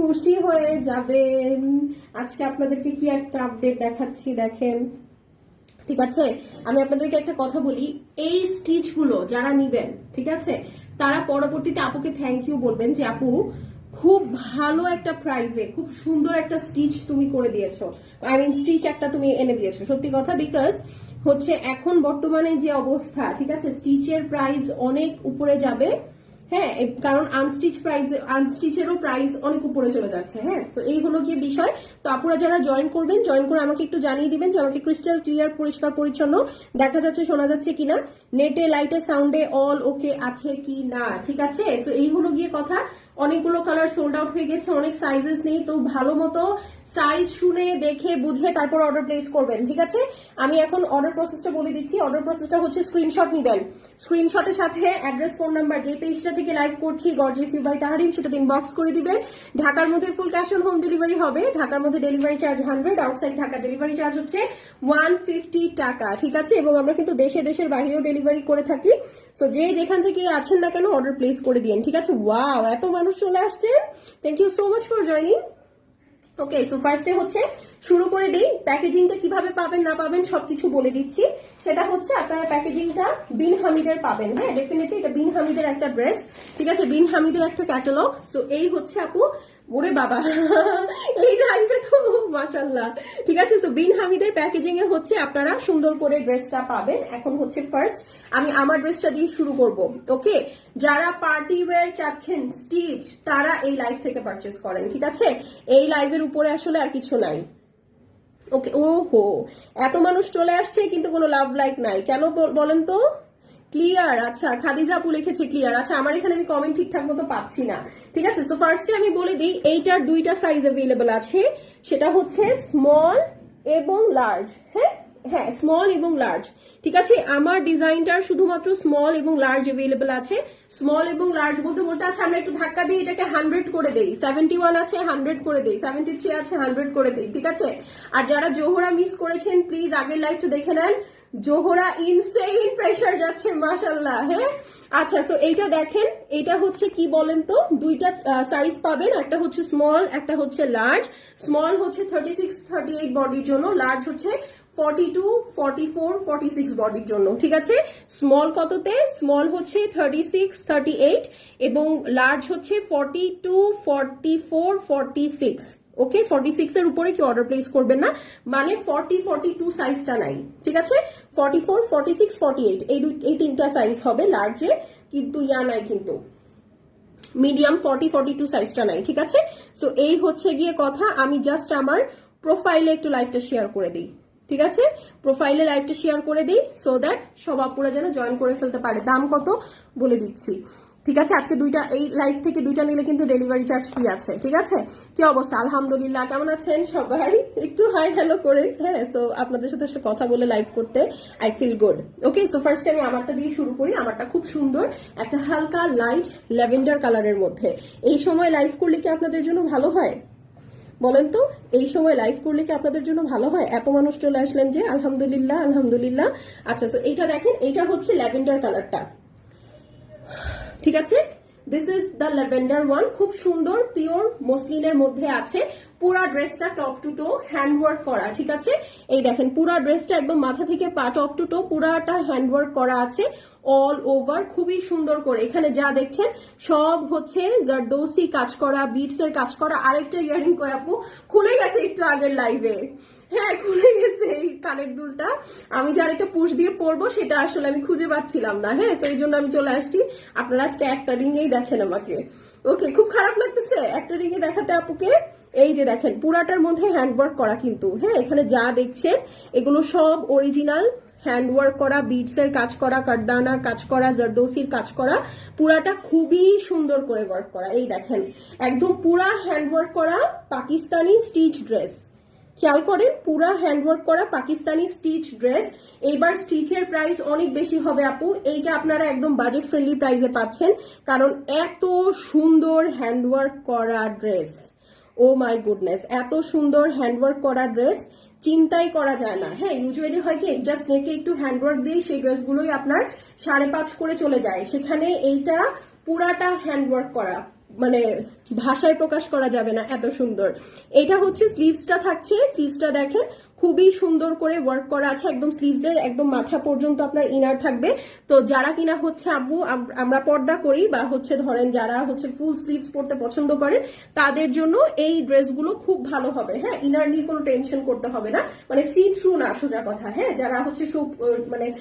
খুশি হয়ে যাবেন। আজকে আপনাদেরকে কি একটা আপডেট দেখাচ্ছি, দেখেন। ঠিক আছে? আমি আপনাদেরকে একটা কথা বলি, এই স্টিচগুলো যারা নিবেন, ঠিক আছে? তারা পরবর্তীতে আপুকে থ্যাংক ইউ বলবেন যে, আপু, খুব ভালো একটা প্রাইজে খুব সুন্দর একটা স্টিচ তুমি করে দিয়েছ। আই মিন স্টিচ একটা তুমি এনে দিয়েছ। সত্যি কথা বিকজ হচ্ছে এখন বর্তমানে যে অবস্থা, ঠিক আছে? স্টিচের প্রাইস অনেক উপরে যাবে। হ্যাঁ কারণ আনস্টিচ প্রাইস আনস্টিচেরও প্রাইস অনেক উপরে চলে যাচ্ছে হ্যাঁ? তো এই হলো গিয়ে বিষয়। তো আপুরা যারা জয়েন করবেন জয়েন করে আমাকে একটু জানিয়ে দিবেন যে আমাকে ক্রিস্টাল ক্লিয়ার পরিষ্কার, পরিচ্ছন্ন দেখা যাচ্ছে, শোনা যাচ্ছে কিনা। নেটে লাইটে সাউন্ডে অল ওকে আছে কি না ঠিক আছে? তো এই হলো গিয়ে কথা। অনেকগুলো কালার সোল্ড আউট হয়ে গেছে, অনেক সাইজেস নেই, তো ভালো মতো সাইজ শুনে দেখে বুঝে তারপর অর্ডার প্লেস করবেন, ঠিক আছে? আমি এখন অর্ডার প্রসেসটা বলে দিচ্ছি অর্ডার প্রসেসটা হচ্ছে স্ক্রিনশট নিবেন। স্ক্রিনশটের সাথে অ্যাড্রেস ফোন নাম্বার যে পেজটা থেকে লাইভ করছি গর্জেস বাই তাহারিম সেটা ইনবক্স করে দিবেন। ঢাকার মধ্যে full cash on home delivery হবে, ঢাকার মধ্যে delivery charge hundred outside Dhaka delivery charge হচ্ছে ওয়ান ফিফটি টাকা, ঠিক আছে? এবং আমরা কিন্তু দেশে দেশের বাইরেও ডেলিভারি করে থাকি। সো যে যেখান থেকে আছেন না কেন অর্ডার প্লেস করে দিন ঠিক আছে? ওয়াও এত মানুষ চলে আসছে। Thank you so much for joining okay so ফার্স্টে হচ্ছে, শুরু করে দিই প্যাকেজিংটা কীভাবে পাবেন, না পাবেন, সবকিছু বলে দিচ্ছি। সেটা হচ্ছে, আপনারা প্যাকেজিংটা বিন হামিদের পাবেন। হ্যাঁ ডেফিনেটলি এটা বিন হামিদের একটা ড্রেস ঠিক আছে, বিন হামিদের একটা ক্যাটালগ সো এই হচ্ছে আপু ওরে বাবা। এই লাইফে তো মাশাল্লাহ ঠিক আছে সো বিন হামিদের প্যাকেজিং এ হচ্ছে আপনারা সুন্দর করে ড্রেসটা পাবেন। এখন হচ্ছে ফার্স্ট আমি আমার ড্রেসটা দিয়ে শুরু করব ওকে যারা পার্টি ওয়্যার চাচ্ছেন স্টিচ তারা এই লাইভ থেকে পারচেস করেন, ঠিক আছে? এই লাইভের উপরে আসলে আর কিছু নাই। ওকে ও হো এত মানুষ চলে আসছে, কিন্তু কোনো লাভ লাইক নাই। কেন বলেন তো? ক্লিয়ার আচ্ছা খাদিজা আপু লিখেছে ক্লিয়ার আচ্ছা আমার এখানে আমি কমেন্ট ঠিকঠাক মতো পাচ্ছি না। ঠিক আছে? তো ফার্স্টে আমি বলে দিই, এইটার দুইটা সাইজ অ্যাভেলেবল আছে। সেটা হচ্ছে স্মল এবং লার্জ হ্যাঁ? হ্যাঁ স্মল এবং লার্জ ঠিক আছে? আমার ডিজাইনটার শুধুমাত্র স্মল এবং লার্জ অ্যাভেলেবল আছে। স্মল এবং লার্জ বলতে বলতে আচ্ছা আমরা একটু ধাক্কা দিয়ে এটাকে হান্ড্রেড করে দেই। সেভেন্টি ওয়ান আছে হান্ড্রেড করে দেই। সেভেন্টি থ্রি আছে হান্ড্রেড করে দেই। ঠিক আছে? আর যারা জোহরা মিস করেছেন প্লিজ আগের লাইফটা দেখে নেন। জোহরা ইনসেইন প্রেশার যাচ্ছে মাশাল্লাহ হ্যাঁ? আচ্ছা সো এইটা দেখেন এটা হচ্ছে কি বলেন তো? দুইটা সাইজ পাবেন, একটা হচ্ছে স্মল একটা হচ্ছে লার্জ স্মল হচ্ছে থার্টি সিক্স থার্টি এইট বডির জন্য লার্জ হচ্ছে forty two forty four forty six বডির জন্য, ঠিক আছে? স্মল কততে? স্মল হচ্ছে থার্টি সিক্স থার্টি এইট এবং লার্জ হচ্ছে forty two forty four forty six okay forty six এর উপরে কি অর্ডার প্লেস করবেন না? মানে ফর্টি ফর্টি টু সাইজটা নাই, ঠিক আছে? Forty four forty six forty eight এই দুই, এই তিনটা সাইজ হবে লার্জে কিন্তু ইয়া নাই কিন্তু। মিডিয়াম ফর্টি ফর্টি টু সাইজটা নাই, ঠিক আছে? সো এই হচ্ছে গিয়ে কথা, আমি জাস্ট আমার প্রোফাইলে একটু লাইভটা শেয়ার করে দিই, ঠিক আছে? প্রোফাইলে লাইভটা শেয়ার করে দিই সো দ্যাট সব আপুরা যেন জয়েন করে ফেলতে পারে। দাম কত? বলে দিচ্ছি। ঠিক আছে? আজকে দুইটা, এই লাইফ থেকে দুইটা নিলে কিন্তু ডেলিভারি চার্জ ফ্রি আছে, ঠিক আছে? কি অবস্থা? আলহামদুলিল্লাহ, কেমন আছেন সবাই? একটু হাই হ্যালো করে হ্যাঁ সো আপনাদের সাথে কথা বলে লাইভ করতে I feel good okay so first আমি আমারটা দিয়ে শুরু করি, আমারটা খুব সুন্দর, একটা হালকা লাইট ল্যাভেন্ডার কালারের মধ্যে। এই সময় লাইভ করলে কি আপনাদের জন্য ভালো হয়? বলেন তো, এই সময় লাইভ করলে কি আপনাদের জন্য ভালো হয়? এত মানুষ চলে আসলেন যে, আলহামদুলিল্লাহ আলহামদুলিল্লাহ। আচ্ছা তো এইটা দেখেন, এইটা হচ্ছে ল্যাভেন্ডার কালারটা ঠিক আছে? This is the lavender one খুব সুন্দর পিওর মসলিনের মধ্যে আছে। পুরা ড্রেসটা টপ টু টো হ্যান্ডওয়ার্ক করা, ঠিক আছে? এই দেখেন, পুরা ড্রেসটা একদম মাথা থেকে পা টপ টু টো পুরাটা হ্যান্ডওয়ার্ক করা আছে অল ওভার খুবই সুন্দর করে। এখানে যা দেখছেন, সব হচ্ছে জারদৌসি কাজ করা বিটস এর কাজ করা। আরেকটা ইয়ারিং কয় আপু? খুলে গেছে একটু আগের লাইভে হ্যাঁ খুলে গেছে এই কানের দুলটা। আমি যার একটা পুশ দিয়ে পরবো, সেটা আসলে আমি খুঁজে পাচ্ছিলাম না হ্যাঁ? সেই জন্য আমি চলে আসছি। আপনারা আজকে একটা রিংয়েই দেখেন আমাকে। ওকে, খুব খারাপ লাগতেছে একটা রিংয়ে দেখাতে আপুকে। এই যে দেখেন, পুরাটার মধ্যে হ্যান্ডওয়ার্ক করা কিন্তু হ্যাঁ? এখানে যা দেখছেন, এগুলো সব অরিজিনাল হ্যান্ডওয়ার্ক করা বিটস এর কাজ করা কাটদানার কাজ করা, জারদৌসির কাজ করা। পুরাটা খুবই সুন্দর করে ওয়ার্ক করা। এই দেখেন, একদম পুরা হ্যান্ডওয়ার্ক করা পাকিস্তানি স্টিচ ড্রেস খেয়াল করেন, পুরা হ্যান্ডওয়ার্ক করা পাকিস্তানি স্টিচ ড্রেস এইবার স্টিচের প্রাইস অনেক বেশি হবে আপু। এইটা আপনারা একদম বাজেট ফ্রেন্ডলি প্রাইসে পাচ্ছেন। কারণ এত সুন্দর হ্যান্ডওয়ার্ক করা ড্রেস ও মাই গুডনেস এত সুন্দর হ্যান্ডওয়ার্ক করা ড্রেস চিন্তাই করা যায় না। হ্যাঁ ইউজুয়ালি হয় কি জাস্ট নেকে একটু হ্যান্ডওয়ার্ক দিয়ে সেই ড্রেসগুলোই আপনার সাড়ে পাঁচ করে চলে যায়। সেখানে এইটা পুরাটা হ্যান্ডওয়ার্ক করা। মানে ভাষায় প্রকাশ করা যাবে না এত সুন্দর। এটা হচ্ছে স্লিভসটা থাকছে। স্লিভসটা দেখেন, খুবই সুন্দর করে ওয়ার্ক করা আছে। একদম স্লিভস এর একদম মাথা পর্যন্ত আপনার ইনার থাকবে। তো যারা কিনা হচ্ছে আব্বু, আম- আমরা পর্দা করি বা হচ্ছে ধরেন যারা হচ্ছে ফুল স্লিভস পরতে পছন্দ করেন তাদের জন্য এই ড্রেসগুলো খুব ভালো হবে। হ্যাঁ ইনার নিয়ে কোনো টেনশন করতে হবে না। মানে সি থ্রু না, সোজা কথা। হ্যাঁ যারা হচ্ছে মানে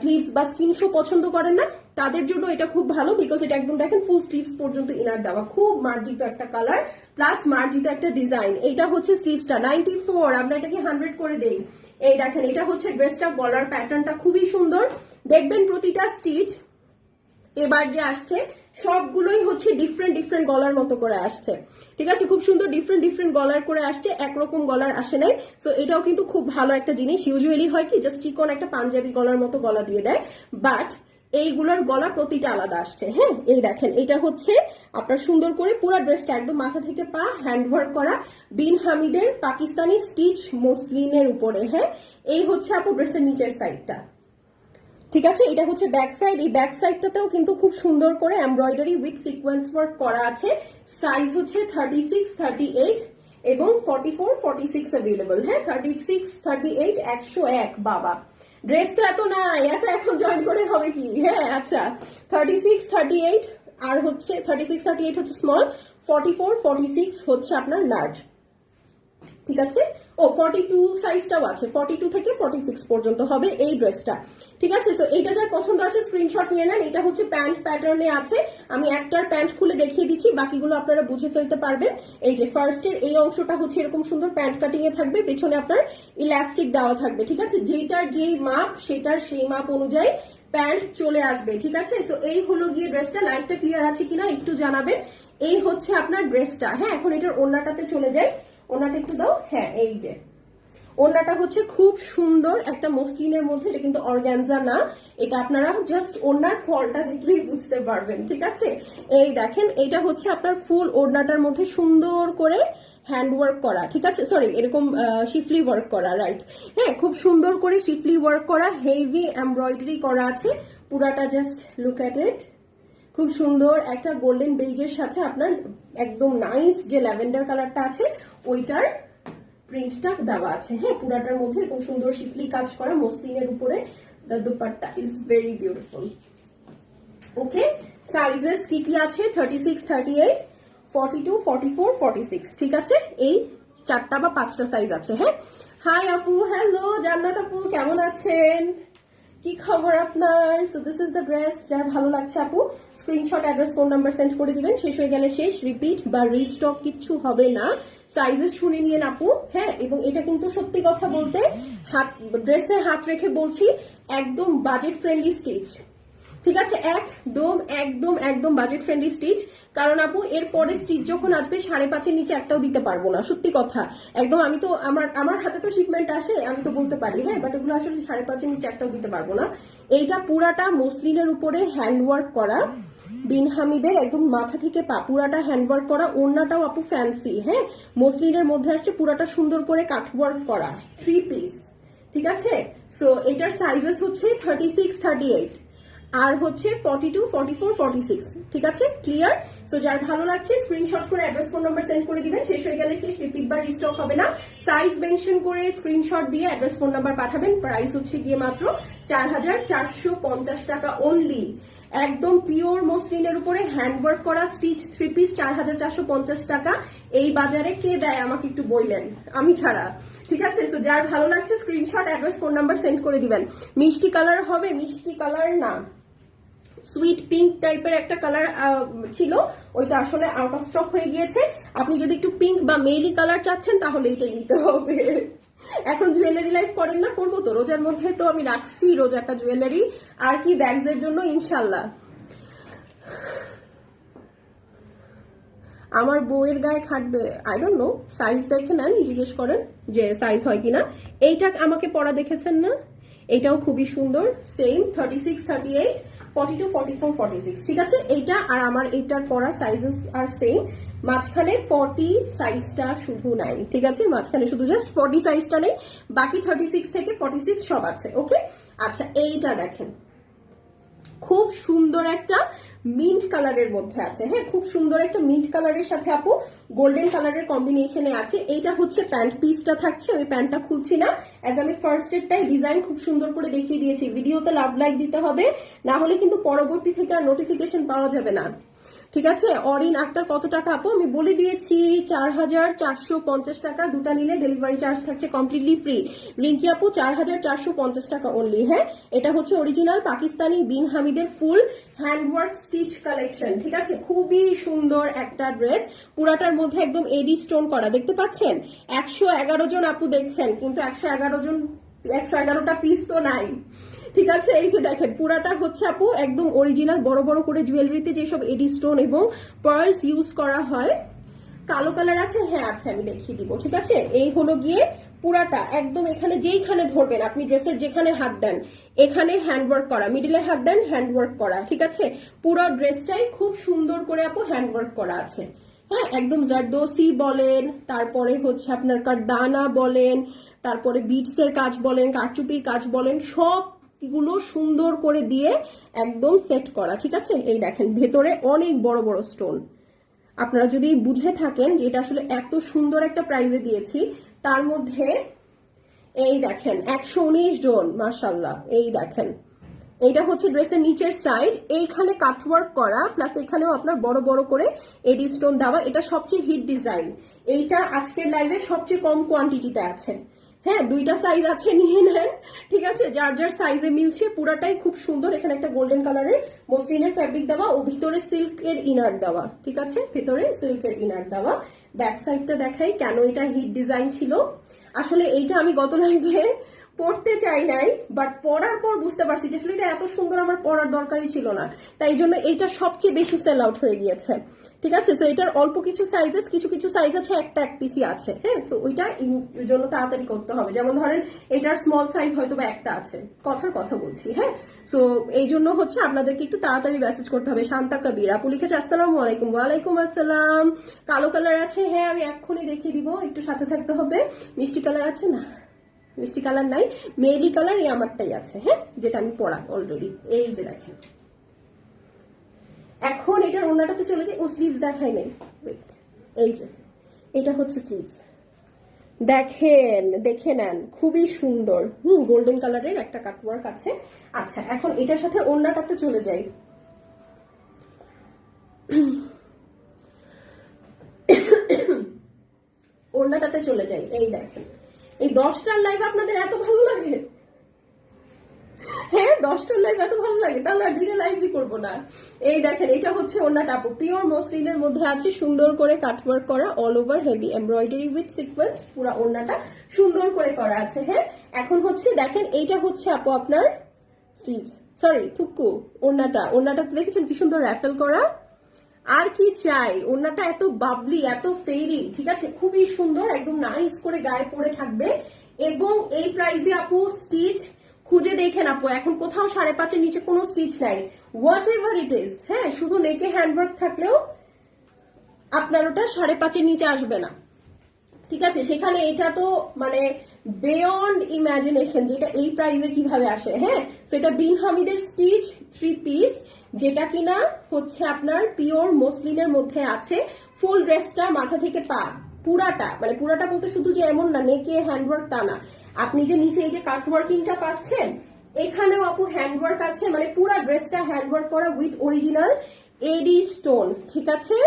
স্লিভস বা স্কিন শো পছন্দ করেন না তাদের জন্য এটা খুব ভালো বিকজ এটা একদম দেখেন ফুল স্লিভস পর্যন্ত ইনার দেওয়া। খুব মার্জিত একটা কালার প্লাস মার্জিত একটা ডিজাইন এটা হচ্ছে স্লিভসটা নাইনটি ফোর আমরা এটাকে হান্ড্রেড করে দেই। এই দেখেন, এটা হচ্ছে ড্রেসটা গলার প্যাটার্নটা খুবই সুন্দর। দেখবেন প্রতিটা স্টিচ এবার যে আসছে, সবগুলোই হচ্ছে ডিফারেন্ট ডিফারেন্ট গলার মতো করে আসছে। ঠিক আছে? খুব সুন্দর ডিফারেন্ট ডিফারেন্ট গলার করে আসছে, একরকম গলার আসে নাই। সো এটাও কিন্তু খুব ভালো একটা জিনিস। ইউজুয়ালি হয় কি জাস্ট চিকন একটা পাঞ্জাবি গলার মতো গলা দিয়ে দেয়। বাট এইগুলোর গলা প্রতিটা আলাদা আসছে হ্যাঁ? এই দেখেন, এটা হচ্ছে আপনার সুন্দর করে পুরো ড্রেসটা একদম মাথা থেকে পা হ্যান্ড ওয়ার্ক করা বিন হামিদের পাকিস্তানি স্টিচ মসলিনের উপরে হ্যাঁ? এই হচ্ছে আপু ড্রেসের নিচের সাইডটা ঠিক আছে? এটা হচ্ছে ব্যাক সাইড এই ব্যাক সাইডটাতেও কিন্তু খুব সুন্দর করে এমব্রয়ডারি উইথ সিকোয়েন্স ওয়ার্ক করা আছে। সাইজ হচ্ছে থার্টি সিক্স থার্টি এইট এবং forty four forty six available হ্যাঁ? থার্টি সিক্স থার্টি এইট একশো এক, বাবা। ড্রেস তো এত নাই, এত এখন জয়েন করে হবে কি? হ্যাঁ আচ্ছা। থার্টি সিক্স থার্টি এইট আর হচ্ছে থার্টি সিক্স থার্টি এইট হচ্ছে small forty four forty six হচ্ছে আপনার লার্জ ঠিক আছে? ও ফর্টি টু সাইজটাও আছে। ফর্টি টু থেকে ফর্টি সিক্স পর্যন্ত হবে এই ড্রেসটা ঠিক আছে? সো এইটা যার পছন্দ আছে স্ক্রিনশট নিয়ে নেন। এটা হচ্ছে প্যান্ট প্যাটার্নে আছে। আমি একটার প্যান্ট খুলে দেখিয়ে দিচ্ছি। বাকিগুলো আপনারা বুঝে ফেলতে পারবেন। এই যে ফার্স্টের এই অংশটা হচ্ছে এরকম সুন্দর প্যান্ট কাটিং এ থাকবে। পেছনে আপনার ইলাস্টিক দেওয়া থাকবে। ঠিক আছে? যেটার যেই মাপ, সেটার সেই মাপ অনুযায়ী প্যান্ট চলে আসবে। ঠিক আছে? সো এই হলো গিয়ে ড্রেসটা লাইটটা ক্লিয়ার আছে কিনা একটু জানাবেন। এই হচ্ছে আপনার ড্রেসটা হ্যাঁ এখন এটার ওড়নাটাতে চলে যাই। ওড়নাটা একটু দাও। হ্যাঁ এই যে। ওড়নাটা হচ্ছে খুব সুন্দর একটা মসলিনের মধ্যে, এটা কিন্তু অর্গ্যানজা না। এটা আপনারা জাস্ট ওড়নার ফলটা দেখলেই বুঝতে পারবেন, ঠিক আছে? এই দেখেন, এটা হচ্ছে আপনার ফুল ওড়নাটার মধ্যে সুন্দর করে হ্যান্ড ওয়ার্ক করা, ঠিক আছে? সরি এরকম শিফলি ওয়ার্ক করা রাইট হ্যাঁ খুব সুন্দর করে শিফলি ওয়ার্ক করা হেভি এমব্রয়ডারি করা আছে। পুরাটা জাস্ট লুক অ্যাট ইট খুব সুন্দর একটা গোল্ডেন বেজের সাথে আপনার একদম নাইস যে ল্যাভেন্ডার কালারটা আছে ওইটার প্রিন্টটা দেওয়া আছে। হ্যাঁ পুরাটার মধ্যে এরকম সুন্দর শিফলি কাজ করা মসলিনের উপরে the dupatta is very beautiful okay sizes কি কি আছে? Thirty six thirty eight forty two forty four forty six ঠিক আছে? এই চারটা বা পাঁচটা সাইজ আছে হ্যাঁ? হাই আপু হ্যালো জান্নাত আপু, কেমন আছেন? কি খবর আপনার? So this is the dress যার ভালো লাগছে আপু screenshot address phone number send করে দিবেন, শেষ হয়ে গেলে শেষ রিপিট বা রিস্টক কিচ্ছু হবে না। সাইজেস শুনে নিয়েন আপু হ্যাঁ এবং এটা কিন্তু সত্যি কথা বলতে, হাত ড্রেসে হাত রেখে বলছি, একদম বাজেট ফ্রেন্ডলি স্টিচ ঠিক আছে, একদম একদম একদম বাজেট ফ্রেন্ডলি স্টিচ কারণ আপু, এর পরে স্টিচ যখন আসবে, সাড়ে পাঁচের নিচে একটাও দিতে পারব না, সত্যি কথা। একদম, আমি তো, আমার আমার হাতে তো শিপমেন্ট আসে, আমি তো বলতে পারি হ্যাঁ বাট ওগুলো আসলে সাড়ে পাঁচের নিচে একটাও দিতে পারব না। এইটা পুরাটা মসলিনের উপরে হ্যান্ড ওয়ার্ক করা। বিন হামিদের একদম মাথা থেকে পা, পুরাটা হ্যান্ডওয়ার্ক করা। ওড়নাটাও আপু ফ্যান্সি হ্যাঁ? মসলিনের মধ্যে আসছে পুরাটা সুন্দর করে কাঠওয়ার্ক করা থ্রি পিস ঠিক আছে? সো এটার সাইজেস হচ্ছে থার্টি সিক্স থার্টি এইট আর হচ্ছে forty two forty four forty six ঠিক আছে? ক্লিয়ার সো যার ভালো লাগছে স্ক্রিনশট করে অ্যাড্রেস ফোন নাম্বার সেন্ড করে দিবেন। শেষ হয়ে গেলে শেষ রিপিট বার রিস্টক হবে না। সাইজ মেনশন করে স্ক্রিনশট দিয়ে অ্যাড্রেস ফোন নাম্বার পাঠাবেন। প্রাইস হচ্ছে গিয়ে মাত্র চার হাজার চারশো পঞ্চাশ টাকা অনলি একদম পিওর মসলিনের উপরে হ্যান্ডওয়ার্ক করা স্টিচ থ্রি পিস চার হাজার চারশো পঞ্চাশ টাকা। এই বাজারে কে দেয়, আমাকে একটু বললেন। আমি ছাড়া। ঠিক আছে? তো যার ভালো লাগছে screenshot address phone number send করে দিবেন। মিষ্টি কালার হবে, মিষ্টি কালার না। সুইট পিঙ্ক টাইপের একটা কালার ছিল, ওইটা আসলে আউট অফ স্টক হয়ে গিয়েছে। আপনি যদি একটু পিঙ্ক বা মেলি কালার চাচ্ছেন তাহলে এটাই নিতে হবে। এখন জুয়েলারি লাইফ করেন না, করব তো। রোজার মধ্যে তো আমি রাখছি রোজাটা জুয়েলারি আর কি ব্যাগস এর জন্য ইনশাল্লাহ আমার বউয়ের গায়ে খাটবে আই ডোন্ট নো সাইজ দেখে নেন, জিজ্ঞেস করেন যে সাইজ হয় কিনা। এইটা আমাকে পরা দেখেছেন না? এটাও খুবই সুন্দর same thirty six thirty eight forty two forty four forty six ঠিক আছে? এইটা আর আমার এইটার পরা সাইজেস আর সেম মাঝখানে ফর্টি সাইজটা শুধু নাই ঠিক আছে? মাঝখানে শুধু জাস্ট ফর্টি সাইজটা নেই, বাকি থার্টি সিক্স থেকে ফর্টি সিক্স সব আছে ওকে আচ্ছা এইটা দেখেন। খুব সুন্দর একটা মিন্ট কালারের মধ্যে আছে। হ্যাঁ খুব সুন্দর একটা মিন্ট কালারের সাথে আপু গোল্ডেন কালারের কম্বিনেশনে আছে। এইটা হচ্ছে প্যান্ট পিসটা থাকছে ওই প্যান্টটা খুলছি না। অ্যাজ আমি ফার্স্ট এডটাই ডিজাইন খুব সুন্দর করে দেখিয়ে দিয়েছি। ভিডিওতে লাভ লাইক দিতে হবে, না হলে কিন্তু পরবর্তী থেকে আর নোটিফিকেশন পাওয়া যাবে না। ঠিক আছে? অরিন আক্তার কত টাকা আপু? আমি বলে দিয়েছি চার হাজার চারশো পঞ্চাশ টাকা। দুটা নিলে ডেলিভারি চার্জ থাকছে কমপ্লিটলি ফ্রি রিঙ্কি আপু চার হাজার চারশো পঞ্চাশ টাকা অনলি হ্যাঁ? এটা হচ্ছে অরিজিনাল পাকিস্তানি বিন হামিদের ফুল হ্যান্ডওয়ার্ক স্টিচ কালেকশন ঠিক আছে? খুবই সুন্দর একটা ড্রেস পুরাটার মধ্যে একদম এডি স্টোন করা, দেখতে পাচ্ছেন? একশো এগারো জন আপু দেখছেন, কিন্তু একশো এগারো জন, একশো এগারোটা পিস তো নাই। ঠিক আছে, এই যে দেখেন, পুরাটা হচ্ছে আপু একদম অরিজিনাল বড় বড় করে জুয়েলারিতে যেসব এডি স্টোন এবং পার্লস ইউজ করা হয়, কালো কালার আছে হ্যাঁ আছে, আমি দেখিয়ে দিব, ঠিক আছে? এই হলো গিয়ে পুরাটা, একদম এখানে, যেইখানে ধরবেন, আপনি ড্রেসের যেখানে হাত দেন, এখানে হ্যান্ডওয়ার্ক করা মিডিলে হাত দেন হ্যান্ডওয়ার্ক করা, ঠিক আছে? পুরো ড্রেসটাই খুব সুন্দর করে আপু হ্যান্ডওয়ার্ক করা আছে। হ্যাঁ একদম জারদোসি বলেন, তারপরে হচ্ছে আপনার কারদানা বলেন, তারপরে বিটস এর কাজ বলেন, কারচুপির কাজ বলেন, সব গুলো সুন্দর করে দিয়ে একদম সেট করা, ঠিক আছে? এই দেখেন, ভেতরে অনেক বড় বড় স্টোন আপনারা যদি বুঝে থাকেন যে এটা আসলে এত সুন্দর একটা প্রাইজে দিয়েছি, তার মধ্যে এই দেখেন, একশো উনিশ জন মার্শাল্লাহ এই দেখেন। এইটা হচ্ছে ড্রেসের নিচের সাইড এইখানে কাটওয়ার্ক করা প্লাস এখানেও আপনার বড় বড় করে এডি স্টোন দেওয়া, এটা সবচেয়ে হিট ডিজাইন এইটা আজকের লাইভে সবচেয়ে কম কোয়ান্টিটিতে আছে। হ্যাঁ দুইটা সাইজ আছে, নিয়ে নেন। ঠিক আছে? যার যার সাইজে মিলছে, পুরাটাই খুব সুন্দর। এখানে একটা গোল্ডেন কালারের মসলিনের ফ্যাব্রিক দেওয়া ও ভিতরে সিল্কের ইনার দেওয়া। ঠিক আছে? ভিতরে সিল্কের ইনার দেওয়া। ব্যাক সাইডটা দেখাই কেন এটা হিট ডিজাইন ছিল। আসলে এইটা আমি গত লাইভে পড়তে চাই নাই বাট পড়ার পর বুঝতে পারছি যে আসলে এটা এত সুন্দর আমার পড়ার দরকারই ছিল না। তাই জন্য এইটা সবচেয়ে বেশি সেল আউট হয়ে গিয়েছে। ঠিক আছে? সো এটার অল্প কিছু সাইজেস কিছু কিছু সাইজ আছে, একটা এক পিসি আছে হ্যাঁ? সো ওইটা জন্য তাড়াতাড়ি করতে হবে। যেমন ধরেন, এটার স্মল সাইজ হয়তো বা একটা আছে। কথার কথা বলছি হ্যাঁ? সো এই জন্য হচ্ছে আপনাদেরকে একটু তাড়াতাড়ি মেসেজ করতে হবে। শান্তা কবির, আপু লিখেছে, আসসালামু আলাইকুম। ওয়ালাইকুম আসসালাম। কালো কালার আছে হ্যাঁ আমি এক্ষুনি দেখিয়ে দিব। একটু সাথে থাকতে হবে। মিষ্টি কালার আছে না? মিষ্টি কালার নাই। মেলি কালার এই আমারটাই আছে হ্যাঁ? যেটা আমি পড়া অলরেডি এই যে দেখেন। এখন এটার অন্যটাতে চলে যায় ও স্লিভস দেখাই নেই। ওয়েট এই যে, এটা হচ্ছে স্লিভস দেখেন, দেখে নেন, খুবই সুন্দর। হুম গোল্ডেন কালারের একটা কাটওয়ার্ক আছে। আচ্ছা এখন এটার সাথে অন্যটাতে চলে যাই। ওড়নাটাতে চলে যাই, এই দেখেন। এই দশটার লাইভ আপনাদের এত ভালো লাগে? হ্যাঁ দশটার লাইভ এত ভালো লাগে, তাহলে আর দিনে লাইভই করব না। এই দেখেন, এটা হচ্ছে ওনাটা আপু। পিওর মসলিনের মধ্যে আছে সুন্দর করে কাটওয়ার্ক করা all over heavy embroidery with sequence পুরো ওড়নাটা সুন্দর করে করা আছে হ্যাঁ? এখন হচ্ছে দেখেন, এইটা হচ্ছে আপু আপনার স্লিভস সরি থুক্কু ওড়নাটা। ওড়নাটাতে দেখেছেন কি সুন্দর র্যাফেল করা? আর কি চাই? ওড়নাটা এত বাবলি এত ফেরি ঠিক আছে? খুবই সুন্দর, একদম নাইস করে গায়ে পরে থাকবে। এবং এই প্রাইজে আপু স্টিচ খুঁজে দেখেন আপু এখন কোথাও সাড়ে পাঁচের নিচে কোনো স্টিচ নাই। হোয়াট এভার ইট ইজ হ্যাঁ শুধু নেকে হ্যান্ডওয়ার্ক থাকলেও আপনার ওটা সাড়ে পাঁচের নিচে আসবে না। ঠিক আছে, সেখানে এটা তো মানে বেয়ন্ড ইমাজিনেশন যেটা এই প্রাইজে কীভাবে আসে হ্যাঁ? সেটা বিন হামিদের স্টিচ থ্রি পিস যেটা কিনা হচ্ছে আপনার পিওর মসলিনের মধ্যে আছে। ফুল ড্রেসটা মাথা থেকে পা, পুরাটা মানে পুরাটা বলতে শুধু যে এমন না, নেকে হ্যান্ডওয়ার্ক তা না। আপনি যে নিচে এই যে কাটওয়ার্কিংটা পাচ্ছেন, এখানেও আপু হ্যান্ডওয়ার্ক আছে মানে পুরা ড্রেসটা হ্যান্ডওয়ার্ক করা উইথ অরিজিনাল এডি স্টোন ঠিক আছে?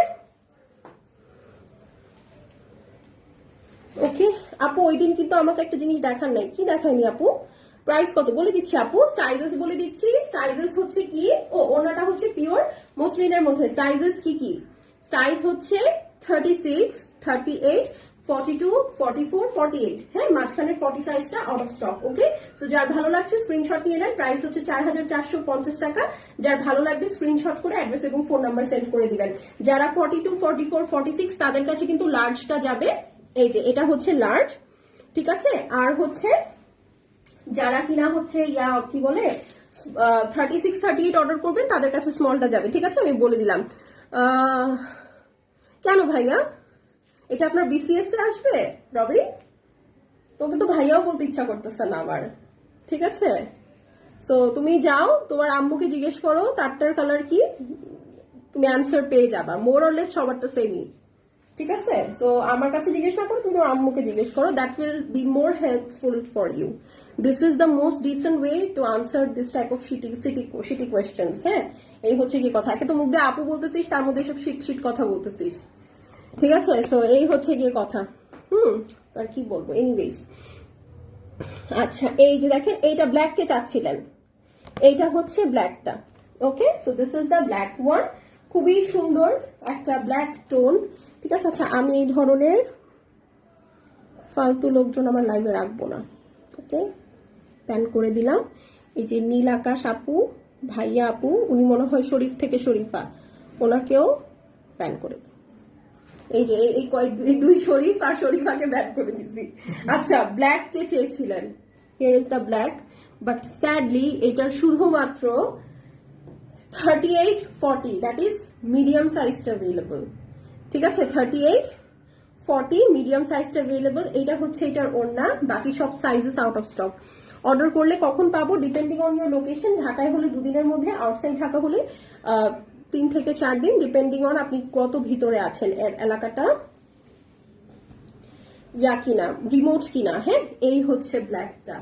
ওকে আপু, ওই দিন কিন্তু আমাকে একটা জিনিস দেখার নাই। কি দেখায়নি আপু? প্রাইস কত? বলে দিচ্ছি আপু সাইজেস বলে দিচ্ছি। সাইজেস হচ্ছে কি? ও, ওনাটা হচ্ছে পিওর মসলিনের মধ্যে। সাইজেস কি কি? সাইজ হচ্ছে thirty six thirty eight forty two forty four eight হ্যাঁ ফর্টি সাইজটা স্টক ওকে যার ভালো লাগছে স্ক্রিনশট নিয়ে নেন। প্রাইস হচ্ছে চার হাজার চারশো পঞ্চাশ টাকা। যার ভালো লাগবে স্ক্রিনশট করে অ্যাড্রেস এবং ফোন নাম্বার সেন্ড করে দিবেন। যারা টু ফোর সিক্স তাদের কাছে কিন্তু লার্জটা যাবে। এই যে, এটা হচ্ছে লার্জ ঠিক আছে? আর হচ্ছে, যারা কিনা হচ্ছে, ইয়া, কি বলে thirty six thirty eight order করবেন, তাদের কাছে স্মলটা যাবে, ঠিক আছে? আমি বলে দিলাম। কেন ভাইয়া? এটা আপনার বিসিএস এ আসবে, রবি? তোকে তো ভাইয়াও বলতে ইচ্ছা করতেছে না আমার ঠিক আছে? সো তুমি যাও, তোমার আম্মুকে জিজ্ঞেস করো, তারটার কালার কি? তুমি অ্যান্সার পেয়ে যাবা। মোর অরলেস সবারটা সেমই ঠিক আছে? সো আমার কাছে জিজ্ঞেস না করো, তুমি আম্মুকে জিজ্ঞেস করো। That will be more helpful for you this is the most decent way to answer this type of city city city questions হ্যাঁ? এই হচ্ছে কি কথা। একে তো মুখ দিয়ে আপু বলতেছিস, তার মধ্যে সব শিট শিট কথা বলতেছিস। ঠিক আছে? সো এই হচ্ছে গিয়ে কথা। হুম, আর কি বলব? এনিওয়েজ আচ্ছা এই যে দেখেন, এইটা ব্ল্যাক কে চাচ্ছিলেন। এইটা হচ্ছে ব্ল্যাকটা okay so this is the black one খুবই সুন্দর একটা ব্ল্যাক টোন ঠিক আছে? আচ্ছা আমি এই ধরনের ফালতু লোকজন আমার লাইভে রাখব না। ওকে প্যান করে দিলাম। এই যে নীল আকাশ আপু, ভাইয়া আপু, উনি মনে হয় শরীফ থেকে শরীফা। ওনাকেও প্যান করে এই যে, এই- কয়েক দুই শরীফ আর শরীফাকে ব্যাট করে দিছি। আচ্ছা ব্ল্যাক কে চেয়েছিলেন। Here is the black but sadly এটা শুধুমাত্র thirty eight forty that is medium সাইজটা অ্যাভেলেবল ঠিক আছে? থার্টি এইট ফর্টি মিডিয়াম সাইজটা অ্যাভেলেবল এটা হচ্ছে এটার ওড়না, বাকি সব sizes out of stock order করলে কখন পাবো? ডিপেন্ডিং অন ইউর লোকেশন ঢাকায় হলে দুদিনের মধ্যে আউটসাইড ঢাকা হলে তিন থেকে চার দিন ডিপেন্ডিং অন আপনি কত ভিতরে আছেন এর এলাকাটা। ইয়া কিনা রিমোট কিনা হ্যাঁ? এই হচ্ছে ব্ল্যাকটা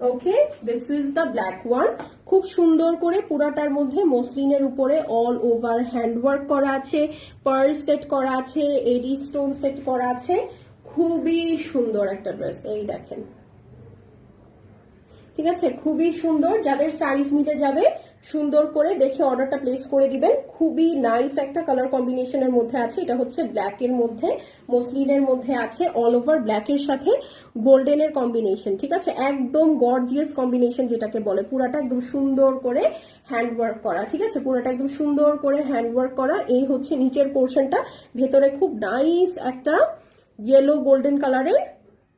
okay this is the black one খুব সুন্দর করে পুরাটার মধ্যে মসলিনের উপরে অল ওভার হ্যান্ডওয়ার্ক করা আছে পার্ল সেট করা আছে এডি স্টোন সেট করা আছে। খুবই সুন্দর একটা ড্রেস এই দেখেন। ঠিক আছে? খুবই সুন্দর, যাদের সাইজ মিলে যাবে সুন্দর করে দেখে অর্ডারটা প্লেস করে দিবেন। খুবই নাইস একটা কালার কম্বিনেশনের মধ্যে আছে। এটা হচ্ছে ব্ল্যাক এর মধ্যে মসলিনের মধ্যে আছে অল ওভার ব্ল্যাক এর সাথে গোল্ডেন এর কম্বিনেশন ঠিক আছে? একদম গর্জিয়াস কম্বিনেশন যেটাকে বলে। পুরাটা একদম সুন্দর করে হ্যান্ডওয়ার্ক করা, ঠিক আছে? পুরাটা একদম সুন্দর করে হ্যান্ডওয়ার্ক করা। এই হচ্ছে নিচের পোর্শনটা ভেতরে খুব নাইস একটা ইয়েলো গোল্ডেন কালারের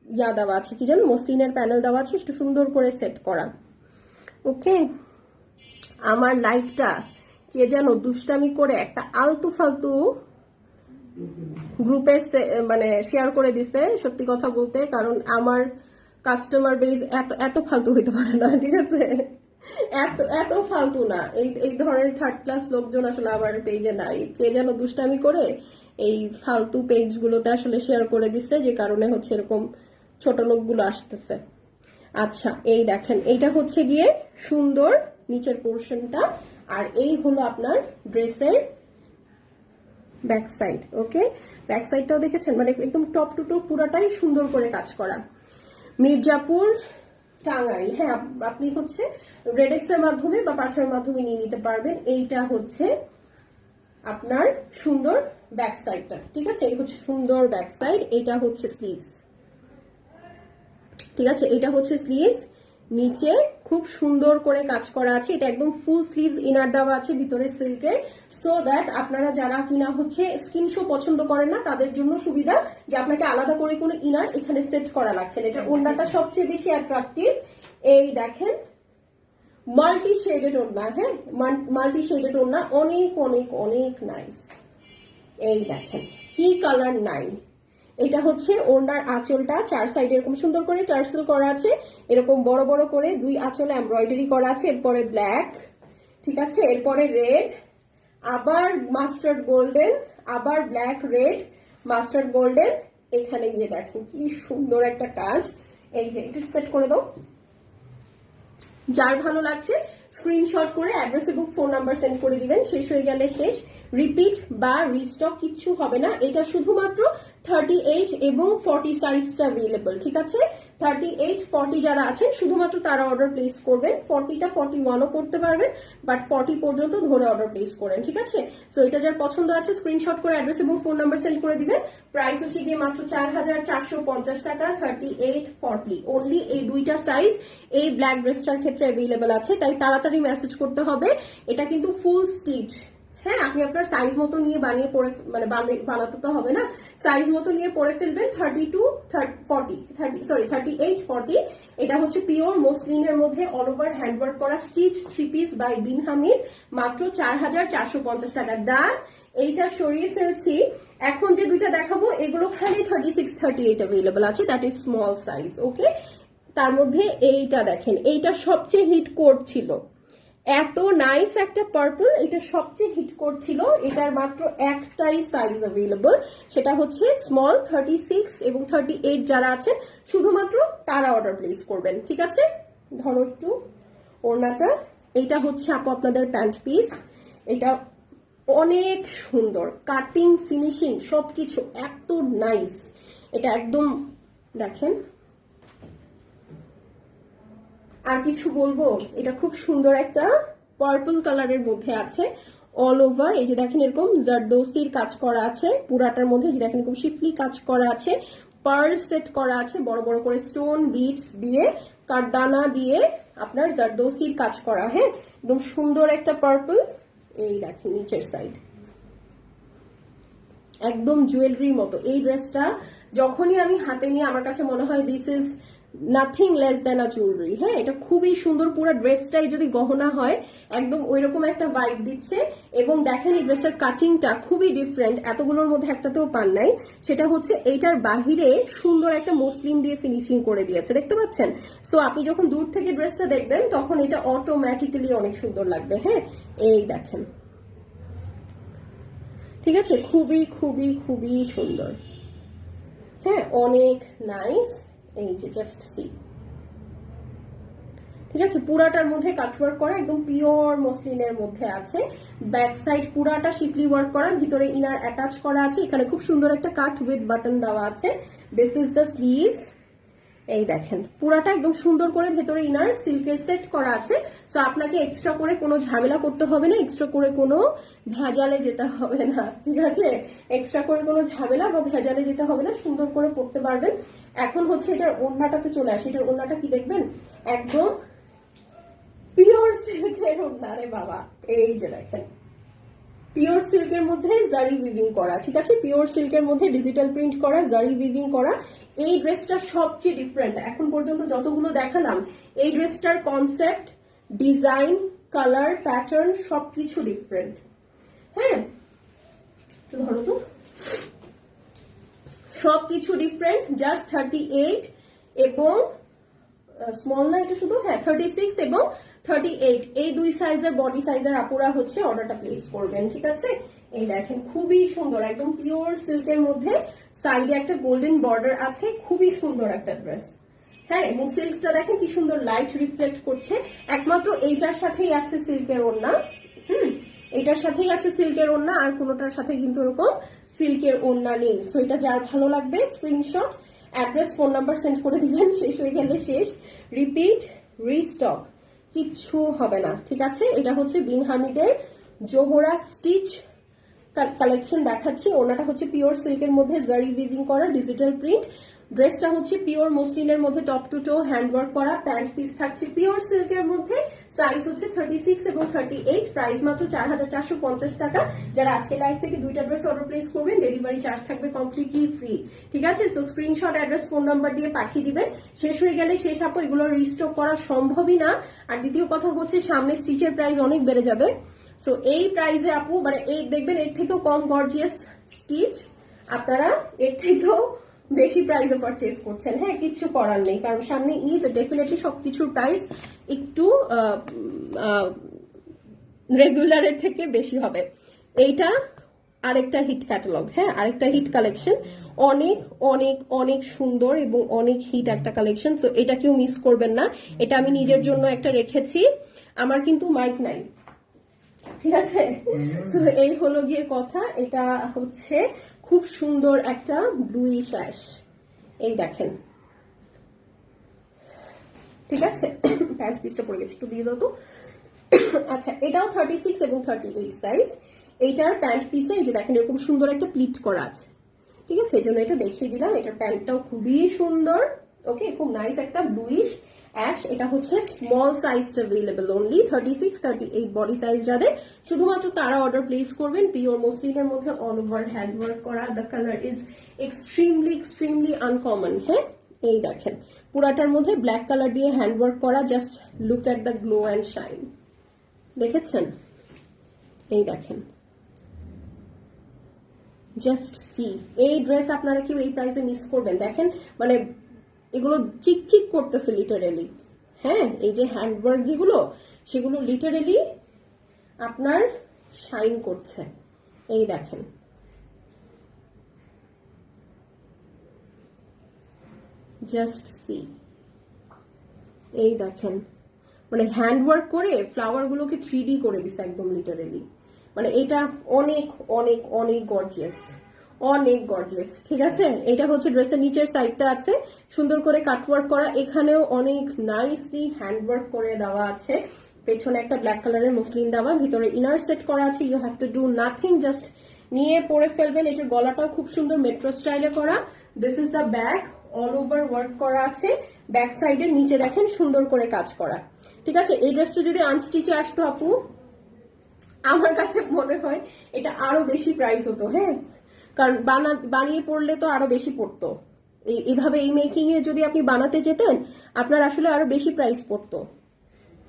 ইয়া দেওয়া আছে। কি জানো মসলিনের প্যানেল দেওয়া আছে। একটু সুন্দর করে সেট করা। ওকে আমার লাইফটা কে যেন দুষ্টামি করে একটা আলতু ফালতু গ্রুপে মানে শেয়ার করে দিছে, সত্যি কথা বলতে, কারণ আমার কাস্টমার বেজ এত এত ফালতু হইতে পারে না, ঠিক আছে? এত এত ফালতু না। এই এই ধরনের থার্ড ক্লাস লোকজন আসলে আমার পেজে নাই। কে যেন দুষ্টামি করে এই ফালতু পেজগুলোতে আসলে শেয়ার করে দিচ্ছে যে কারণে হচ্ছে এরকম ছোট লোকগুলো আসতেছে। আচ্ছা এই দেখেন, এইটা হচ্ছে গিয়ে সুন্দর নিচের পোর্শনটা আর এই হলো আপনার ড্রেসের ব্যাক সাইড ওকে ব্যাক সাইডটাও দেখেছেন? মানে একদম টপ টু টপ পুরাটাই সুন্দর করে কাজ করা। মির্জাপুর টাঙ্গাইল হ্যাঁ আপনি হচ্ছে রেডেক্স এর মাধ্যমে বা পাথরের মাধ্যমে নিয়ে নিতে পারবেন। এইটা হচ্ছে আপনার সুন্দর ব্যাক সাইডটা ঠিক আছে? এই হচ্ছে সুন্দর ব্যাক সাইড এটা হচ্ছে স্লিভস ঠিক আছে? এটা হচ্ছে স্লিভস নিচে খুব সুন্দর করে কাজ করা আছে। এটা একদম ফুল স্লিভস ইনার দেওয়া আছে ভিতরে সিল্কের। সো দ্যাট আপনারা যারা কিনা হচ্ছে স্কিন শো পছন্দ করেন না, তাদের জন্য সুবিধা যে আপনাকে আলাদা করে কোনো ইনার এখানে সেট করা লাগছে না। এটা ওড়নাটা সবচেয়ে বেশি অ্যাট্রাকটিভ এই দেখেন মাল্টি শেডেড ওড়না হ্যাঁ? মাল্টি শেডেড ওড়না অনেক অনেক অনেক নাইস এই দেখেন, কি কালার নাই? এটা হচ্ছে ওড়নার আঁচলটা, চার সাইডে এরকম সুন্দর করে টার্সেল করা আছে, এরকম বড় বড় করে দুই আঁচলে এমব্রয়ডারি করা আছে, এরপরে ব্ল্যাক ঠিক আছে? এরপরে রেড আবার মাস্টার্ড গোল্ডেন আবার ব্ল্যাক রেড মাস্টার্ড গোল্ডেন এখানে গিয়ে দেখেন কি সুন্দর একটা কাজ। এই যে, এটা সেট করে দাও। যার ভালো লাগছে স্ক্রিনশট করে অ্যাড্রেস এবং ফোন নাম্বার সেন্ড করে দিবেন, শেষ হয়ে গেলে শেষ। রিপিট বা রিস্টক কিচ্ছু হবে না। এটা শুধুমাত্র থার্টি এইট এবং ফর্টি সাইজটা অ্যাভেলেবল ঠিক আছে? থার্টি এইট ফর্টি যারা আছেন, শুধুমাত্র তারা অর্ডার প্লেস করবেন। ফর্টিটা ফর্টি ওয়ানও করতে পারবেন বাট ফর্টি পর্যন্ত ধরে অর্ডার প্লেস করেন, ঠিক আছে? সো এটা যার পছন্দ আছে স্ক্রিনশট করে অ্যাড্রেস এবং ফোন নাম্বার সেন্ড করে দিবেন। প্রাইস হচ্ছে গিয়ে মাত্র চার হাজার চারশো পঞ্চাশ টাকা থার্টি এইট ফর্টি অনলি এই দুইটা সাইজ এই ব্ল্যাক ড্রেসটার ক্ষেত্রে অ্যাভেলেবল আছে, তাই তাড়াতাড়ি মেসেজ করতে হবে। এটা কিন্তু ফুল স্টিচ হ্যাঁ আপনি আপনার সাইজ মতো নিয়ে বানিয়ে পরে মানে বানাতে তো হবে না। সাইজ মতো নিয়ে পরে ফেলবেন thirty two forty thirty sorry thirty eight forty এটা হচ্ছে পিওর মসলিনের মধ্যে অল ওভার হ্যান্ডওয়ার্ক করা stitch three piece by Bin Hamid মাত্র চার হাজার চারশো পঞ্চাশ টাকা। ডান এইটা সরিয়ে ফেলছি। এখন যে দুইটা দেখাবো, এগুলো খালি thirty six thirty eight available আছে। That is small size okay তার মধ্যে এইটা দেখেন। এইটা সবচেয়ে হিট কোড ছিল। এত নাইস একটা পার্পল এটা সবচেয়ে হিট করছিল। এটার মাত্র একটাই সাইজ অ্যাভেলেবল সেটা হচ্ছে স্মল থার্টি সিক্স এবং থার্টি এইট যারা আছেন, শুধুমাত্র তারা অর্ডার প্লেস করবেন, ঠিক আছে? ধরো একটু ওড়নাটা। এটা হচ্ছে আপু আপনাদের প্যান্ট পিস এটা অনেক সুন্দর। কাটিং ফিনিশিং সবকিছু এত নাইস এটা একদম দেখেন আর কিছু বলব? এটা খুব সুন্দর একটা পার্পল কালারের মধ্যে আছে অল ওভার এই যে দেখেন এরকম জারদোসির কাজ করা আছে, পুরাটার মধ্যে যে দেখেন এরকম শিফলি কাজ করা আছে পার্ল সেট করা আছে, বড় বড় করে স্টোন বিটস দিয়ে, কারদানা দিয়ে আপনার জারদোসির কাজ করা হ্যাঁ? একদম সুন্দর একটা পার্পল এই দেখেন নিচের সাইড একদম জুয়েলারির মতো। এই ড্রেসটা যখনই আমি হাতে নিয়ে, আমার কাছে মনে হয় this is nothing less than a jewellery হ্যাঁ এটা খুবই সুন্দর পুরো ড্রেসটাই যদি গহনা হয়, একদম ওইরকম একটা ভাইব দিচ্ছে এবং দেখেন এই ড্রেসের কাটিংটা খুবই ডিফারেন্ট এতগুলোর মধ্যে একটাতেও পান নাই। সেটা হচ্ছে এইটার বাহিরে সুন্দর একটা মসলিন দিয়ে ফিনিশিং করে দিয়েছে, দেখতে পাচ্ছেন? সো আপনি যখন দূর থেকে ড্রেসটা দেখবেন, তখন এটা অটোমেটিক্যালি অনেক সুন্দর লাগবে। হ্যাঁ এই দেখেন। ঠিক আছে? খুবই খুবই খুবই সুন্দর। হ্যাঁ অনেক নাইস এই যে জাস্ট সি ঠিক আছে, পুরাটার মধ্যে কাটওয়ার্ক করা একদম পিওর মসলিনের মধ্যে আছে। ব্যাক সাইড পুরাটা শিপলি ওয়ার্ক করা, ভিতরে ইনার অ্যাটাচ করা আছে। এখানে খুব সুন্দর একটা কাট উইথ বাটন দেওয়া আছে। দিস ইজ দ্য স্লিভস এই দেখেন, পুরাটা একদম সুন্দর করে ভেতরে ইনার সিল্কের সেট করা আছে। সো আপনাকে এক্সট্রা করে কোনো ঝামেলা করতে হবে না এক্সট্রা করে কোনো ভেজালে যেতে হবে না, ঠিক আছে? এক্সট্রা করে কোনো ঝামেলা বা ভেজালে যেতে হবে না, সুন্দর করে পড়তে পারবেন। এখন হচ্ছে এটার ওড়নাটাতে চলে আসে। এটার ওড়নাটা কি দেখবেন? একদম পিওর সিল্কের ওড়না রে বাবা। এই যে দেখেন। পিওর সিল্কের মধ্যে জারি উইভিং করা, ঠিক আছে? পিওর সিল্কের মধ্যে ডিজিটাল প্রিন্ট করা জারি উইভিং করা। এই ড্রেসটা সবচেয়ে ডিফারেন্ট এখন পর্যন্ত যতগুলো দেখালাম, এই ড্রেসটার কনসেপ্ট ডিজাইন কালার প্যাটার্ন সবকিছু ডিফারেন্ট হ্যাঁ? সবকিছু ডিফারেন্ট জাস্ট থার্টি এইট এবং স্মল না এটা শুধু? হ্যাঁ থার্টি সিক্স এবং থার্টি এইট, এই দুই সাইজের বডি সাইজের আপুরা হচ্ছে অর্ডারটা প্লেস করবেন, ঠিক আছে? এই দেখেন, খুবই সুন্দর, একদম পিওর সিল্কের মধ্যে সাইডে একটা গোল্ডেন বর্ডার আছে, খুবই সুন্দর একটা ড্রেস হ্যাঁ এবং সিল্কটা দেখেন কি সুন্দর লাইট রিফ্লেক্ট করছে। একমাত্র এইটার সাথেই আছে সিল্কের ওড়না, হুম? এটার সাথেই আছে সিল্কের ওড়না, আর কোনোটার সাথে কিন্তু ওরকম সিল্কের ওড়না নেই। সো এটা যার ভালো লাগবে screenshot address phone number send করে দিবেন, শেষ হয়ে গেলে শেষ। রিপিট রিস্টক কিচ্ছু হবে না, ঠিক আছে? এটা হচ্ছে বিন হামিদের জোহরা স্টিচ কালেকশন দেখাচ্ছি। ওনাটা হচ্ছে পিওর সিল্কের মধ্যে জারি উইভিং করা ডিজিটাল প্রিন্ট ড্রেসটা হচ্ছে পিওর মসলিনের মধ্যে টপ টু টো হ্যান্ডওয়ার্ক করা প্যান্ট পিস থাকছে পিওর সিল্কের মধ্যে সাইজ হচ্ছে থার্টি সিক্স এবং থার্টি এইট প্রাইস মাত্র চার হাজার চারশো পঞ্চাশ টাকা। যারা আজকে লাইভ থেকে দুইটা ড্রেস অর্ডার প্লেস করবেন ডেলিভারি চার্জ থাকবে কমপ্লিটলি ফ্রি ঠিক আছে? So screenshot address phone number দিয়ে পাঠিয়ে দিবেন। শেষ হয়ে গেলে শেষ আপো, এগুলো রিস্টক করা সম্ভবই না। আর দ্বিতীয় কথা হচ্ছে, সামনে স্টিচের প্রাইস অনেক বেড়ে যাবে। সো এই প্রাইসে আপু মানে এই দেখবেন, এর থেকেও কম গর্জিয়াস স্টিচ আপনারা এর থেকেও বেশি প্রাইসে পারচেজ করছেন। হ্যাঁ কিচ্ছু করার নেই কারণ সামনে ঈদ ডেফিনেটলি সবকিছুর প্রাইস একটু রেগুলারের থেকে বেশি হবে। এইটা আরেকটা হিট ক্যাটালগ হ্যাঁ আরেকটা হিট কালেকশন অনেক অনেক অনেক সুন্দর এবং অনেক হিট একটা কালেকশন তো এটা কেউ মিস করবেন না। এটা আমি নিজের জন্য একটা রেখেছি। আমার কিন্তু মাইক নাই। ঠিক আছে? তো এই হলো গিয়ে কথা। এটা হচ্ছে খুব সুন্দর একটা ব্লুইশ অ্যাশ এই দেখেন। ঠিক আছে? প্যান্ট পিসটা পড়ে গেছে, একটু দিয়ে দাও তো। আচ্ছা এটাও থার্টি সিক্স এবং থার্টি এইট সাইজ এইটার প্যান্ট পিসে এই যে দেখেন, এরকম সুন্দর একটা প্লিট করা আছে। ঠিক আছে? এই জন্য এটা দেখিয়ে দিলাম। এটার প্যান্টটাও খুবই সুন্দর। ওকে খুব নাইস একটা ব্লুইশ অ্যাশ এটা হচ্ছে স্মল সাইজটা available only thirty six thirty eight body size যাদের। শুধুমাত্র তারা অর্ডার প্লেস করবেন পিওর মসলিনের মধ্যে অল ওভার হ্যান্ড ওয়ার্ক করা the colour is extremely extremely uncommon হ্যাঁ? এই দেখেন, পুরাটার মধ্যে ব্ল্যাক কালার দিয়ে হ্যান্ড ওয়ার্ক করা just look at the glow and shine দেখেছেন? এই দেখেন। জাস্ট সি এই ড্রেস আপনারা কেউ এই প্রাইসে মিস করবেন। দেখেন মানে এগুলো চিকচিক করতেছে লিটারেলি হ্যাঁ এই যে হ্যান্ডওয়ার্ক যেগুলো, সেগুলো লিটারেলি আপনার শাইন করছে। এই দেখেন। জাস্ট সি এই দেখেন। মানে হ্যান্ডওয়ার্ক করে ফ্লাওয়ার গুলোকে থ্রি ডি করে দিছে একদম লিটারেলি মানে এটা অনেক অনেক অনেক গর্জিয়াস অনেক গর্জিয়াস ঠিক আছে? এটা হচ্ছে ড্রেসের নিচের সাইডটা আছে। সুন্দর করে কাটওয়ার্ক করা। এখানেও অনেক নাইসলি হ্যান্ডওয়ার্ক করে দেওয়া আছে। পেছনে একটা ব্ল্যাক কালারের মুসলিন দেওয়া, ভিতরে ইনার সেট করা আছে। You have to do nothing just নিয়ে পরে ফেলবেন। এটার গলাটাও খুব সুন্দর মেট্রো স্টাইলে করা। This is the bag all over work করা আছে। ব্যাক সাইডের নিচে দেখেন সুন্দর করে কাজ করা। ঠিক আছে? এই ড্রেসটা যদি আনস্টিচে আসতো আপু, আমার কাছে মনে হয় এটা আরও বেশি প্রাইস হতো হ্যাঁ? কারণ বানা, বানিয়ে পড়লে তো আরও বেশি পড়তো। এভাবে এই মেকিং এ যদি আপনি বানাতে যেতেন, আপনার আসলে আরও বেশি প্রাইস পড়তো।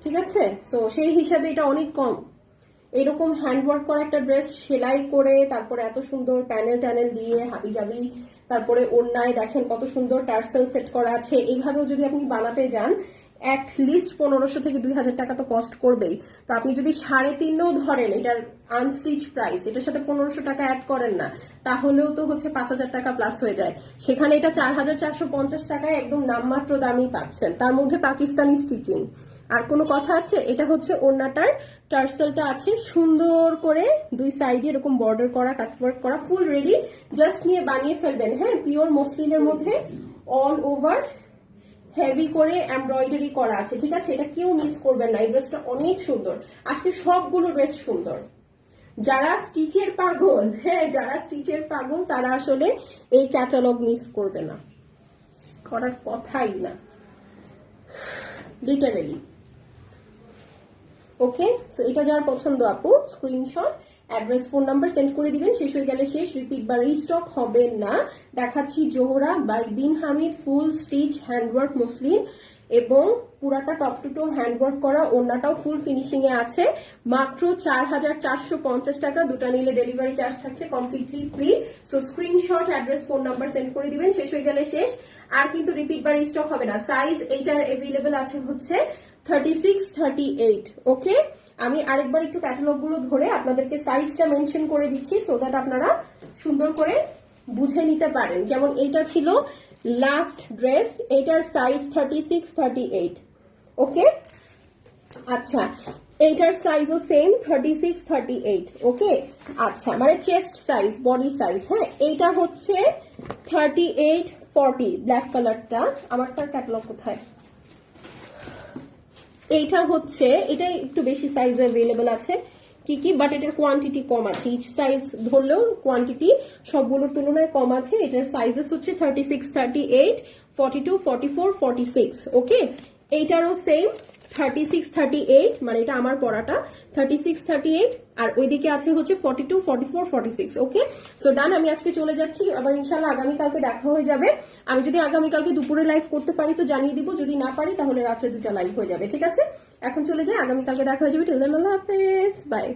ঠিক আছে? তো সেই হিসাবে এটা অনেক কম। এরকম হ্যান্ডওয়ার্ক করা একটা ড্রেস সেলাই করে, তারপরে এত সুন্দর প্যানেল ট্যানেল দিয়ে হাবি জাবি, তারপরে ওড়নায় দেখেন কত সুন্দর টার্সেল সেট করা আছে। এইভাবেও যদি আপনি বানাতে যান অ্যাট লিস্ট পনেরোশো থেকে দুই হাজার টাকা তো কস্ট করবেই। তো আপনি যদি সাড়ে তিনও ধরেন, এটার আনস্টিচ প্রাইস এটার সাথে পনেরোশো টাকা অ্যাড করেন না, তাহলেও তো হচ্ছে পাঁচ হাজার টাকা প্লাস হয়ে যায়। সেখানে এটা চার হাজার চারশো পঞ্চাশ টাকায় একদম নামমাত্র দামই পাচ্ছেন। তার মধ্যে পাকিস্তানি স্টিচিং আর কোনো কথা আছে? এটা হচ্ছে ওড়নাটার টার্সেলটা আছে, সুন্দর করে দুই সাইডে এরকম বর্ডার করা কাটওয়ার্ক করা ফুল রেডি জাস্ট নিয়ে বানিয়ে ফেলবেন। হ্যাঁ পিওর মসলিনের মধ্যে অল ওভার হেভি করে এমব্রয়ডারি করা আছে, ঠিক আছে? এটা কেউ মিস করবেন না, এই ড্রেসটা অনেক সুন্দর। আজকে সবগুলো ড্রেস সুন্দর। যারা স্টিচের পাগল হ্যাঁ যারা স্টিচের পাগল, তারা আসলে এই ক্যাটালগ মিস করবে না। করার কথাই না। লিটারেলি ওকে সো এটা যার পছন্দ, আপু screenshot address phone number send করে দিবেন, শেষ হয়ে গেলে শেষ, রিপিট বা রিস্টক হবে না। দেখাচ্ছি Zohra by Bin Hamid, full stitch, handwork muslin এবং পুরাটা টপ টু টো হ্যান্ডওয়ার্ক করা ওড়নাটাও ফুল ফিনিশিং এ আছে। মাত্র চার হাজার চারশো পঞ্চাশ টাকা, দুটা নিলে ডেলিভারি চার্জ থাকছে completely free so screenshot address phone number send করে দিবেন, শেষ হয়ে গেলে শেষ। আর কিন্তু রিপিট বা রিস্টক হবে না। সাইজ এইটার এভেলেবেল আছে হচ্ছে thirty six thirty eight okay আমি আরেকবার একটু ক্যাটালগগুলো ধরে আপনাদেরকে সাইজটা মেনশন করে দিচ্ছি সো দ্যাট আপনারা সুন্দর করে বুঝে নিতে পারেন। যেমন এইটা ছিল লাস্ট ড্রেস এটার size thirty six thirty eight okay আচ্ছা এইটার সাইজও same thirty six thirty eight okay আচ্ছা মানে চেস্ট সাইজ বডি সাইজ হ্যাঁ? এইটা হচ্ছে থার্টি এইট ফর্টি ব্ল্যাক কালারটা আমারটার ক্যাটালগ কোথায়? এইটা হচ্ছে, এটা একটু বেশি সাইজ অ্যাভেলেবেল আছে। কি কি? বাট এটার কোয়ান্টিটি কম আছে। ইচ সাইজ ধরলেও কোয়ান্টিটি সবগুলোর তুলনায় কম আছে। এটার সাইজেস হচ্ছে thirty six thirty eight forty two forty four forty six okay এইটারও same thirty six thirty eight মানে এটা আমার পড়াটা থার্টি সিক্স থার্টি এইট আর ওইদিকে আছে হচ্ছে forty two forty four forty six okay so done আমি আজকে চলে যাচ্ছি। আবার ইনশাল্লাহ আগামীকালকে দেখা হয়ে যাবে। আমি যদি আগামীকালকে দুপুরে লাইভ করতে পারি তো জানিয়ে দিব, যদি না পারি তাহলে রাত্রে দুটা লাইভ হয়ে যাবে, ঠিক আছে? এখন চলে যাই, আগামীকালকে দেখা হয়ে যাবে। টিল আল্লাহ হাফেজ বাই